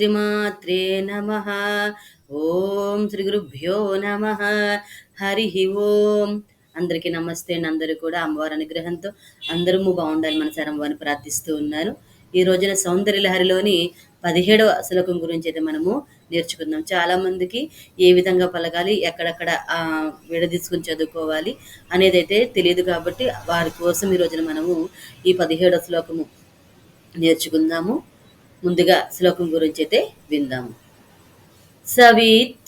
శ్రీమాత్రే నమ. ఓం శ్రీ గురుభ్యో నమ. హరి ఓం. అందరికీ నమస్తే అండి. అందరూ కూడా అమ్మవారి అనుగ్రహంతో అందరము బాగుండాలి మన అమ్మవారిని ప్రార్థిస్తూ ఉన్నాను ఈ రోజున సౌందర్య లహరిలోని పదిహేడవ శ్లోకం గురించి అయితే మనము నేర్చుకుందాం. చాలా మందికి ఏ విధంగా పలకాలి ఎక్కడెక్కడ విడదీసుకుని చదువుకోవాలి అనేది అయితే తెలియదు కాబట్టి వారి కోసం ఈ రోజున మనము ఈ పదిహేడవ శ్లోకము నేర్చుకుందాము. ముందుగా శ్లోకం గురించి అయితే విందాము సవిత్రీభిర్వాచాం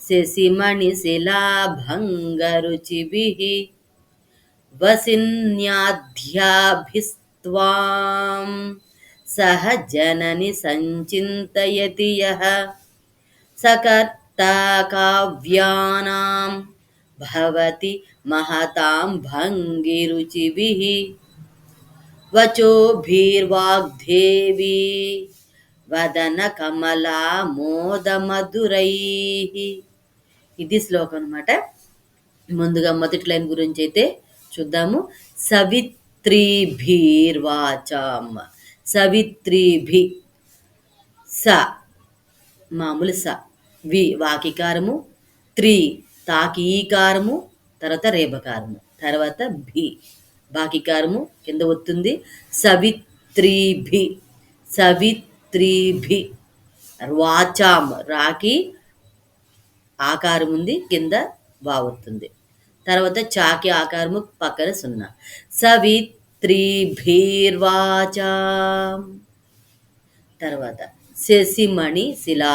శశిమణిశిలాభంగరుచిభిः వసిన్యాధ్యాభిస్త్వాం సహ జనని సంచింతయతి యః సకర్త కావ్యానాం భవతి మహతాం భంగిరుచిభిः వచోభిర్వాగ్దేవి వదన కమలా మోదమధురై ఇది శ్లోకం అనమాట ముందుగా మొదటి లైన్ గురించి అయితే చూద్దాము. సవిత్రిభీర్వాచాం. సవిత్రిభి స. మామూలు స. వి వాకికారము. త్రి తాకీకారము. తర్వాత రేపకారము. తర్వాత భీ. బాకికారము కింద వస్తుంది. సవిత్రీభి సవిత్రీభి. వాచాం రాకి ఆకారం ఉంది కింద బాగుతుంది తర్వాత చాకి ఆకారము పక్కన సున్నా. సవిత్రీభీర్వాచాం తర్వాత శశిమణి శిలా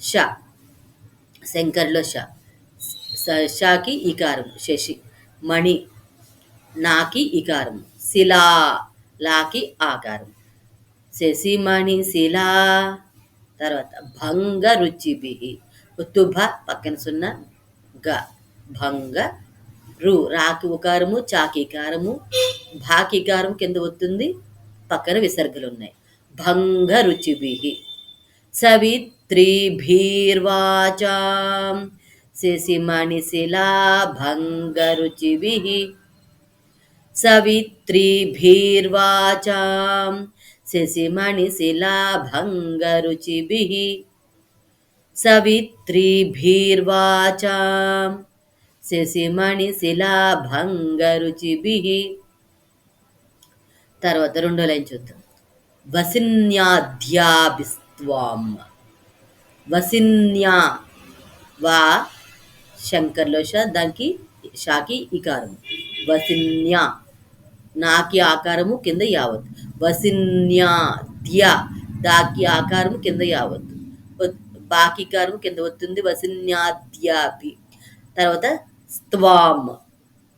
ష శంకర్లో ష షాకి ఈకారం శశి మణి నాకి ఇకారం శిలా లాకి ఆకారం. శశిమణి శిలా తర్వాత భంగ రుచిభి తుభ పక్కన సున్న గ భంగ రు రాకి ఉకారము చాకికారము భాకికారం కింద వస్తుంది పక్కన విసర్గలు ఉన్నాయి భంగ రుచిభి సవిత్రిభీర్వాచాం శశిమణిశిలా భంగ రుచిభి సవిత్రిభీర్వాచా. శశిమణిశిలాభంగరుచిభిः సవిత్రిభీర్వాచా. శశిమణిశిలాభంగరుచిభిः తర్వాత రెండో లైన్ చూద్దాం. వసిన్యాధ్యాభిస్వాం వసిన్యా వా శంకర్లో దానికి షాకి ఇకారం. వసిన్యా నాకి ఆకారము కింద యావత్. వసిన్యాద్య దాకి ఆకారము కింద యావత్. బాకికారము కింద వస్తుంది వసిన్యాద్యాపి. తర్వాత స్వామ్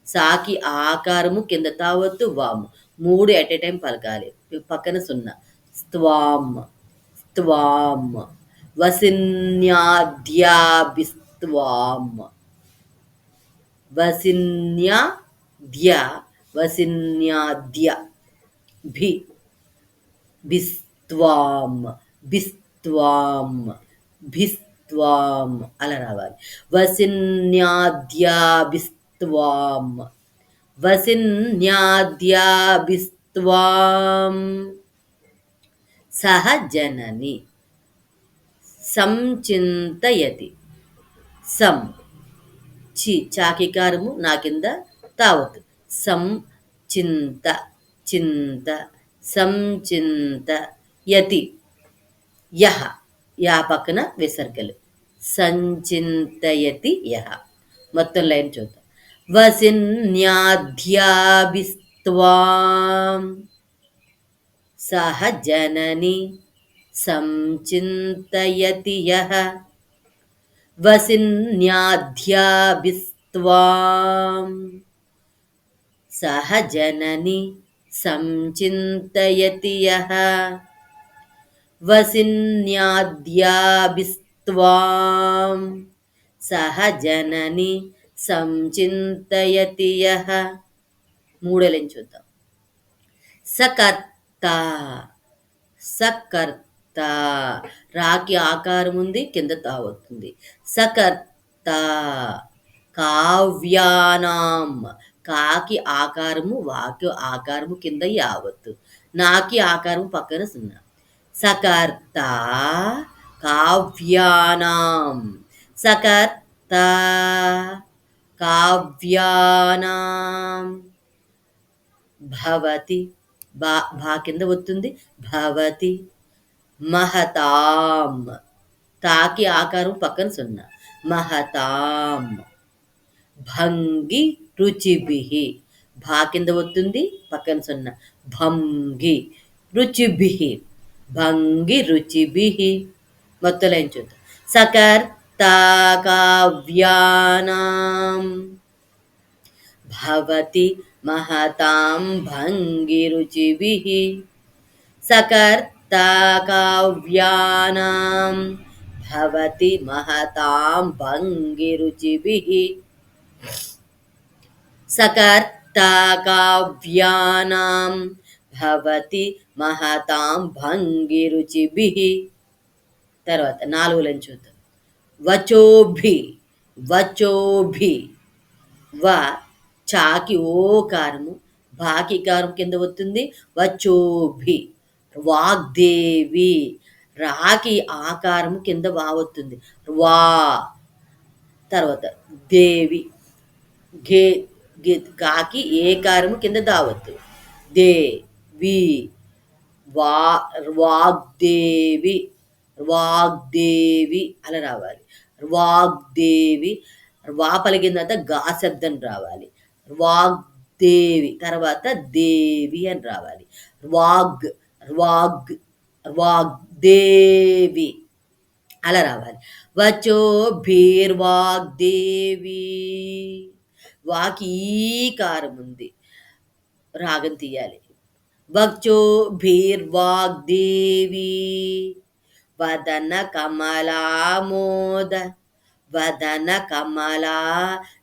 సాకి ఆకారము కింద తావత్తు వాము. మూడు ఎట్ ఎ టైం పలకాలి. పక్కన సున్నా. స్వామ్ స్వామ్ వసిన్యాద్యాభిస్త్వామ్. వసిన్యాద్యా వసిన్యాద్య భి బిస్త్వాం బిస్త్వాం భిస్త్వాం అలా రావాలి వసిన్యాద్యాభిస్త్వాం వసిన్యాద్యాభిస్త్వాం సహ జనని సంచింతయతి సం చి చాకికారము నా కింద తావతు సంచింత చింత సంచింత యతి యహ యా పక్కన విసర్గలు. సంచింతయతి యహ. మొత్తం లైన్ చూద్దాం. వసిన్యాధ్యాభిస్వాం సహ జనని సంచింతయతి యహ. వసిన్యాధ్యాభిస్వాం సహ జనని సంచింతయతి యః. వసిన్యాద్యాభిస్త్వాం సహ జనని సంచింతయతి యః. మూడలని చూద్దాం. సకర్త సకర్త. రాకి ఆకారం ఉంది కింద తావుతుంది సకర్త కావ్యానాం కాకి ఆకారము వాక్య ఆకారము కింద యావత్తు. నాకి ఆకారము పక్కన సున్నా. సకర్త కావ్యానాం. సకర్త కావ్యానాం. భవతి. బా భా కింద వస్తుంది భవతి. మహతాం. తాకి ఆకారం పక్కన సున్నా. మహతాం. భంగి రుచిభి. భా కింద వస్తుంది పక్కన సున్న. భంగి రుచిభి. భంగి రుచిభి. మొత్తం చూద్దాం. సకర్తాకావ్యానాం. భవతి మహతాం భంగి రుచిభిః. సకర్తాకావ్యానాం. భవతి మహతాం భంగి రుచిభి. सकर्ता काव्यानां భవతి మహతాం భంగిరుచిభిః తర్వాత నాలుగులను చూద్దాం వచోభి వచోభి వ చాకి ఓకారము బాకి కారం కింద వస్తుంది వచ్చోభి వాగ్దేవి రాకి ఆకారము కింద వస్తుంది వా తర్వాత దేవి గే గే కాకి ఏ కింద దావద్దు దే వి వా వాగ్దేవి వాగ్దేవి అలా రావాలి. వాగ్దేవి వా పలికిన తర్వాత గా శబ్దం రావాలి. వాగ్దేవి తర్వాత దేవి అని రావాలి. వాగ్ వాగ్ వాగ్దేవి అలా రావాలి. వచ్చో భీర్వాగ్దేవి. వాకీకారం ఉంది రాగం తీయాలి. వక్షో భీర్వాగ్దేవి వదన కమలామోద వదన కమలా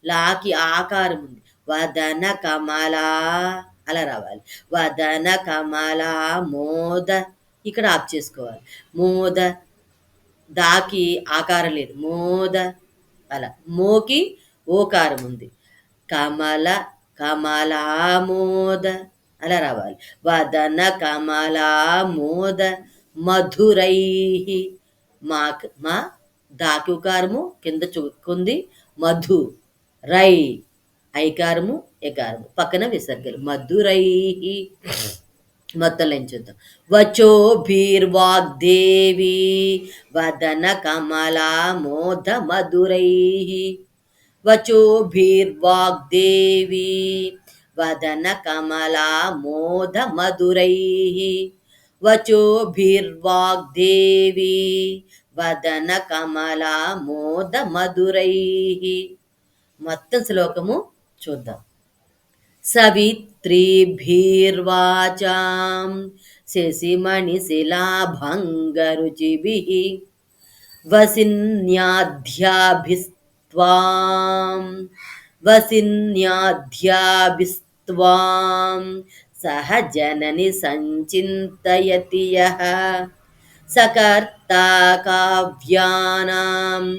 లాకి ఆకారం ఉంది వదన కమలా అలా రావాలి. వదన కమలా మోద ఇక్కడ ఆఫ్ చేసుకోవాలి. మోద దాకి ఆకారం లేదు. మోద అలా. మోకి ఓకారం ఉంది కమల కమలామోద అలా రావాలి. వదన కమలామోద మధురై మా మా దాకి ఉకారము కింద చుక్కుంది మధు రై ఐకారము ఎకారము పక్కన విసర్గలు. మధురై మొత్తం లైన్ చూద్దాం? వచో భీర్వాగ్దేవి వదన కమలా మోద మధురై వచో భీర్వాగ్దేవి వదన కమలా మోద మధురై వచో వదన కమలా మోద మధురై మొత్తం శ్లోకము చూద్దాం. సవిత్రీభిర్వాచాం శశిమణిశిలాభంగరుచిభిः त्वां वसिन्याध्याभिस्त्वां सह जननि सञ्चिन्तयति यः। सकर्ता काव्यानां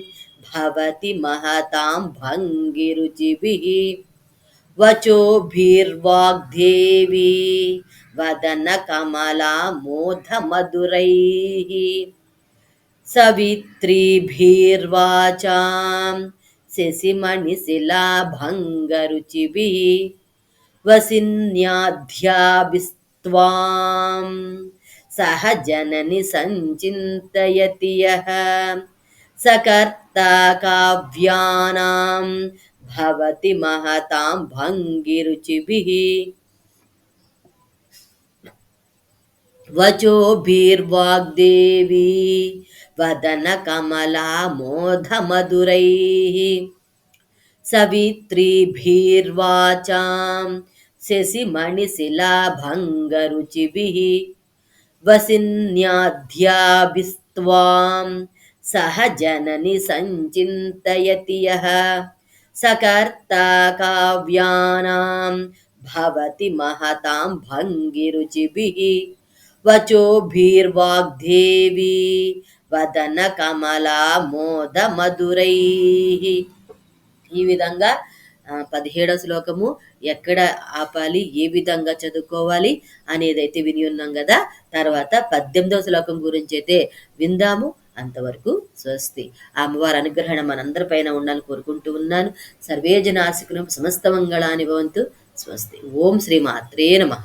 भवति महतां भङ्गिरुचिभिः। वचोभिर्वाग्देवी वदनकमलामोधमधुरैः। सवित्रीभिर्वाचां శశిమణి శిలాభంగరుచిభి వసిన్యాధ్యాభిస్త్వాం సహ జనని సంచింతయతి యః. సకర్త కావ్యానాం భవతి మహతాం భంగిరుచిభిः వచోభిర్వాగ్దేవి వదన కమలా మోధమధురై సవిత్రీభిర్వాచాం శశిమణిశిలాభంగరుచిభిः వసిన్యాధ్యాభిస్త్వాం సహ జనని సంచింతయతి యః సకర్త కావ్యానాం భవతి మహతాం భంగిరుచిభిः వచోభిర్వాగ్దేవి వదన కమలా మోద మధురై ఈ విధంగా పదిహేడవ శ్లోకము ఎక్కడ ఆపాలి ఏ విధంగా చదువుకోవాలి అనేది అయితే విని ఉన్నాం కదా తర్వాత పద్దెనిమిదవ శ్లోకం గురించి అయితే విందాము. అంతవరకు స్వస్తి. ఆ అమ్మవారి అనుగ్రహణ మనందరి పైన ఉండాలని కోరుకుంటూ ఉన్నాను. సర్వేజనాశకులం సమస్త మంగళాన్ని భవంతు. స్వస్తి. ఓం శ్రీ మాత్రే నమః.